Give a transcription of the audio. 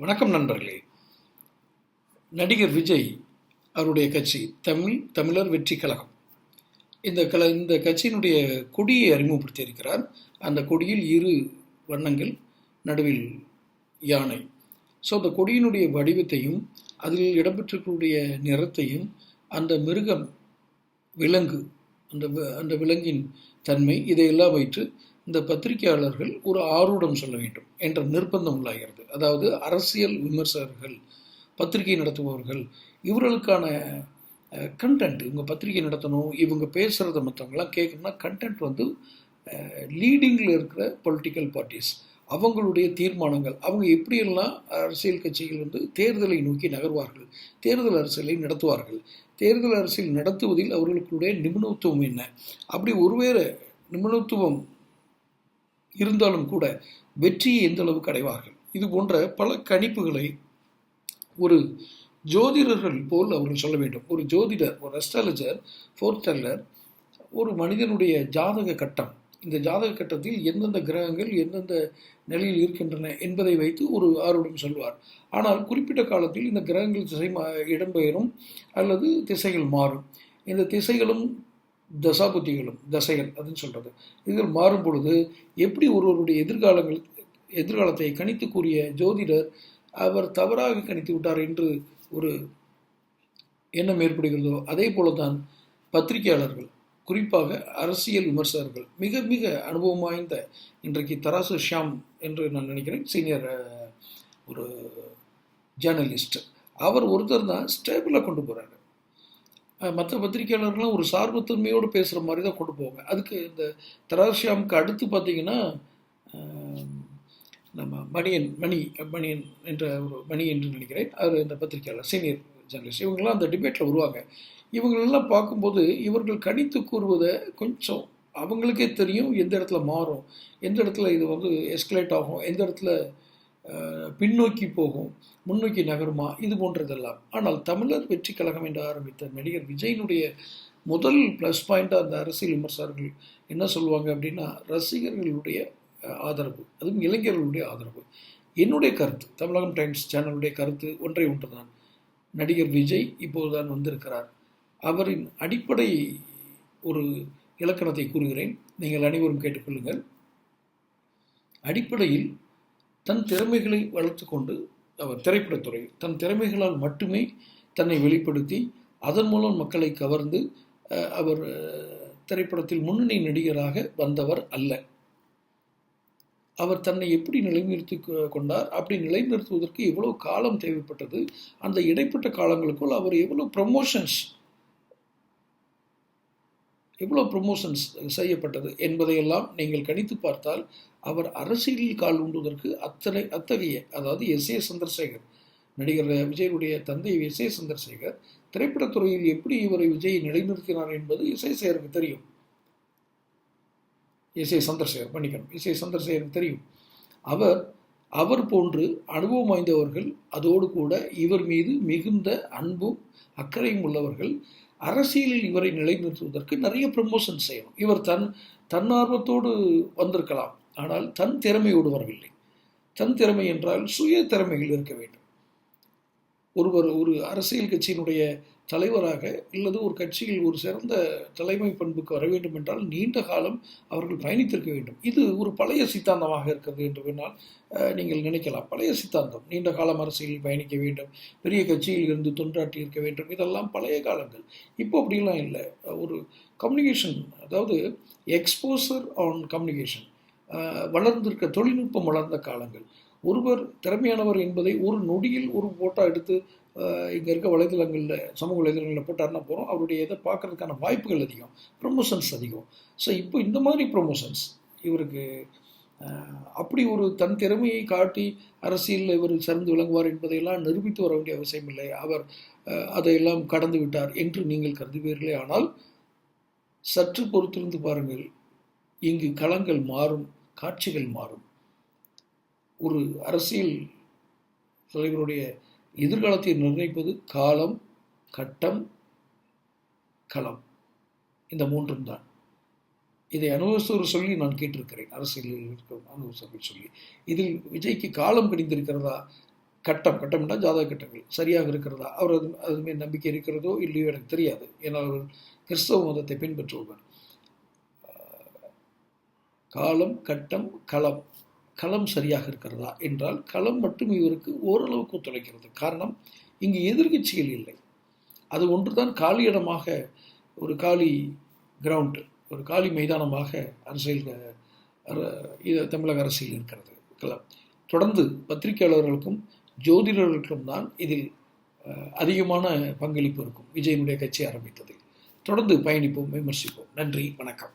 வணக்கம் நண்பர்களே. நடிகர் விஜய் அவருடைய கட்சி தமிழ் தமிழர் வெற்றி கழகம். இந்த கல இந்த கட்சியினுடைய கொடியை அறிமுகப்படுத்தியிருக்கிறார். அந்த கொடியில் இரு வண்ணங்கள் நடுவில் யானை. ஸோ அந்த கொடியினுடைய வடிவத்தையும் அதில் இடம்பெற்றிருக்கக்கூடிய நிறத்தையும் அந்த மிருகம் விலங்கு அந்த அந்த விலங்கின் தன்மை இதையெல்லாம் வைத்து இந்த பத்திரிகையாளர்கள் ஒரு ஆரூடம் சொல்ல வேண்டும் என்ற நிர்பந்தம் உள்ளாகிறது அதாவது அரசியல் விமர்சகர்கள் பத்திரிகை நடத்துபவர்கள் இவர்களுக்கான கண்டென்ட் இவங்க பத்திரிகை நடத்தணும் இவங்க பேசுகிறத மற்றவங்களாம் கேட்கணும்னா கண்டென்ட் வந்து லீடிங்கில் இருக்கிற பொலிட்டிக்கல் பார்ட்டிஸ் அவங்களுடைய தீர்மானங்கள். அவங்க எப்படியெல்லாம் அரசியல் கட்சிகள் வந்து தேர்தலை நோக்கி நகர்வார்கள் தேர்தல் அரசியலை நடத்துவார்கள் தேர்தல் அரசியல் நடத்துவதில் அவர்களுடைய நிபுணத்துவம் என்ன? அப்படி ஒருவேறு நிபுணத்துவம் இருந்தாலும் கூட வெற்றியை எந்த அளவுக்கு அடைவார்கள்? இது போன்ற பல கணிப்புகளை ஒரு ஜோதிடர்கள் போல் அவர்கள் சொல்ல வேண்டும். ஒரு ஜோதிடர் ஒரு அஸ்ட்ராலஜர் ஃபோர்டெல்லர் ஒரு மனிதனுடைய ஜாதக கட்டம். இந்த ஜாதக கட்டத்தில் எந்தெந்த கிரகங்கள் எந்தெந்த நிலையில் இருக்கின்றன என்பதை வைத்து ஒரு ஆர்வம் சொல்வார். ஆனால் குறிப்பிட்ட காலத்தில் இந்த கிரகங்கள் திசை மா இடம்பெயரும் அல்லது திசைகள் மாறும். இந்த திசைகளும் தசாபுத்திகளும் தசைகள் அதுன்னு சொல்கிறது இதில் மாறும் பொழுது எப்படி ஒருவருடைய எதிர்காலங்கள் எதிர்காலத்தை கணித்து கூறிய ஜோதிடர் அவர் தவறாக கணித்து விட்டார் என்று ஒரு எண்ணம் ஏற்படுகிறதோ அதே போலதான் பத்திரிகையாளர்கள் குறிப்பாக அரசியல் விமர்சகர்கள் மிக மிக அனுபவம் வாய்ந்த இன்றைக்கு தராசு ஷியாம் என்று நான் நினைக்கிறேன் சீனியர் ஒரு ஜேர்னலிஸ்ட். அவர் ஒருத்தர் தான் ஸ்டேபிளாக கொண்டு போகிறாரு மற்ற பத்திரிகையாளர்கள்லாம் ஒரு சார்புத்தன்மையோடு பேசுகிற மாதிரி தான் கொண்டு போவாங்க. அதுக்கு இந்த தராசியாமுக்கு அடுத்து பார்த்தீங்கன்னா நம்ம மணியன் மணி மணியன் என்ற ஒரு மணி என்று நினைக்கிறேன். அவர் இந்த பத்திரிகையாளர் சீனியர் ஜேர்னலிஸ்ட் இவங்கெல்லாம் அந்த டிபேட்டில் வருவாங்க. இவங்களெல்லாம் பார்க்கும்போது இவர்கள் கணித்து கூறுவதை கொஞ்சம் அவங்களுக்கே தெரியும் எந்த இடத்துல மாறும் எந்த இடத்துல இது வந்து எஸ்கலேட் ஆகும் எந்த இடத்துல பின்னோக்கி போகும் முன்னோக்கி நகருமா? இது போன்றதெல்லாம். ஆனால் தமிழர் வெற்றி கழகம் என்று ஆரம்பித்த நடிகர் விஜயனுடைய முதல் ப்ளஸ் பாயிண்டாக அந்த அரசியல் விமர்சகர்கள் என்ன சொல்லுவாங்க அப்படின்னா ரசிகர்களுடைய ஆதரவு. அதுவும் இளைஞர்களுடைய ஆதரவு. என்னுடைய கருத்து தமிழகம் டைம்ஸ் சேனலுடைய கருத்து ஒன்றை ஒன்று தான் நடிகர் விஜய் இப்போதுதான் வந்திருக்கிறார். அவரின் அடிப்படை ஒரு இலக்கணத்தை கூறுகிறேன். நீங்கள் அனைவரும் கேட்டுக்கொள்ளுங்கள். அடிப்படையில் தன் திறமைகளை வளர்த்து கொண்டு அவர் திரைப்படத்துறை தன் திறமைகளால் மட்டுமே தன்னை வெளிப்படுத்தி அதன் மூலம் மக்களை கவர்ந்து அவர் திரைப்படத்தில் முன்னணி நடிகராக வந்தவர் அல்ல. அவர் தன்னை எப்படி நிலைநிறுத்தி கொண்டார்? அப்படி நிலைநிறுத்துவதற்கு எவ்வளோ காலம் தேவைப்பட்டது? அந்த இடைப்பட்ட காலங்களுக்குள் அவர் எவ்வளோ ப்ரமோஷன்ஸ் எவ்வளோ ப்ரொமோஷன்ஸ் செய்யப்பட்டது என்பதையெல்லாம் நீங்கள் கணித்து பார்த்தால் அவர் அரசியலில் கால் உண்டுவதற்கு அத்தனை அத்தகைய அதாவது எஸ் ஏ சந்திரசேகர் நடிகர் விஜயனுடைய தந்தை எஸ் ஏ சந்திரசேகர் திரைப்படத்துறையில் எப்படி இவரை விஜயை நிலைநிறுத்தினார் என்பது இசைசேகருக்கு தெரியும். இசை சந்திரசேகர் மன்னிக்கணும் இசை சந்திரசேகருக்கு தெரியும். அவர் அவர் போன்று அனுபவம் வாய்ந்தவர்கள் அதோடு கூட இவர் மீது மிகுந்த அன்பும் அக்கறையும் உள்ளவர்கள் அரசியலில் இவரை நிலைநிறுத்துவதற்கு நிறைய ப்ரமோஷன் செய்யணும். இவர் தன் தன்னார்வத்தோடு வந்திருக்கலாம். ஆனால் தன் திறமையோடு வரவில்லை. தன் திறமை என்றால் சுய திறமைகள் இருக்க வேண்டும். ஒருவர் ஒரு அரசியல் கட்சியினுடைய தலைவராக அல்லது ஒரு கட்சியில் ஒரு சிறந்த தலைமை பண்புக்கு வர வேண்டும் என்றால் நீண்ட காலம் அவர்கள் பயணித்திருக்க வேண்டும். இது ஒரு பழைய சித்தாந்தமாக இருக்கிறது என்று வேணால் நீங்கள் நினைக்கலாம். பழைய சித்தாந்தம் நீண்ட காலம் அரசியலில் பயணிக்க வேண்டும் பெரிய கட்சியில் இருந்து தொண்டாற்றி இருக்க வேண்டும் இதெல்லாம் பழைய காலங்கள். இப்போ அப்படிலாம் இல்லை. ஒரு கம்யூனிகேஷன் அதாவது எக்ஸ்போசர் ஆன் கம்யூனிகேஷன் வளர்ந்திருக்க தொழில்நுட்பம் வளர்ந்த காலங்கள். ஒருவர் திறமையானவர் என்பதை ஒரு நொடியில் ஒரு ஃபோட்டோ எடுத்து இங்கே இருக்க வலைதளங்களில் சமூக வலைதளங்களில் போட்டார்னா போகிறோம் அவருடைய இதை பார்க்கறதுக்கான வாய்ப்புகள் அதிகம் ப்ரொமோஷன்ஸ் அதிகம். ஸோ இப்போ இந்த மாதிரி ப்ரொமோஷன்ஸ் இவருக்கு அப்படி ஒரு தன் திறமையை காட்டி அரசியலில் இவர் சிறந்து விளங்குவார் என்பதையெல்லாம் நிரூபித்து வர வேண்டிய அவசியம் இல்லை. அவர் அதையெல்லாம் கடந்து விட்டார் என்று நீங்கள் கருதுவீர்களே. ஆனால் சற்று பொறுத்திருந்து பாருங்கள் இங்கு களங்கள் மாறும் காட்சிகள் மாறும். ஒரு அரசியல் தலைவருடைய எதிர்காலத்தை நிர்ணயிப்பது காலம் கட்டம் களம். இந்த மூன்றும் தான். இதை அனுபவஸ்தவர் சொல்லி நான் கேட்டிருக்கிறேன். அரசியலில் இருக்கும் அனுபவஸ்தர்கள் சொல்லி. இதில் விஜய்க்கு காலம் கிடைத்திருக்கிறதா கட்டம். கட்டம்னா ஜாதக கட்டங்கள். சரியாக இருக்கிறதா? அவர் அது அதுமே நம்பிக்கை இருக்கிறதோ இல்லையோ எனக்கு தெரியாது. ஏன்னா அவர் கிறிஸ்தவ மதத்தை பின்பற்றுபவர். காலம் கட்டம் களம். களம் சரியாக இருக்கிறதா என்றால் களம் மட்டும் இவருக்கு ஓரளவுக்கு ஒத்துழைக்கிறது. காரணம் இங்கு எதிர்கட்சிகள் இல்லை. அது ஒன்றுதான் காலியிடமாக ஒரு காலி கிரவுண்டு ஒரு காலி மைதானமாக அரசியல் இது தமிழக அரசியல் இருக்கிறது. களம். தொடர்ந்து பத்திரிகையாளர்களுக்கும் ஜோதிடர்களுக்கும் தான் இதில் அதிகமான பங்களிப்பு இருக்கும். விஜயனுடைய கட்சி ஆரம்பித்தது தொடர்ந்து பயணிப்போம் விமர்சிப்போம். நன்றி வணக்கம்.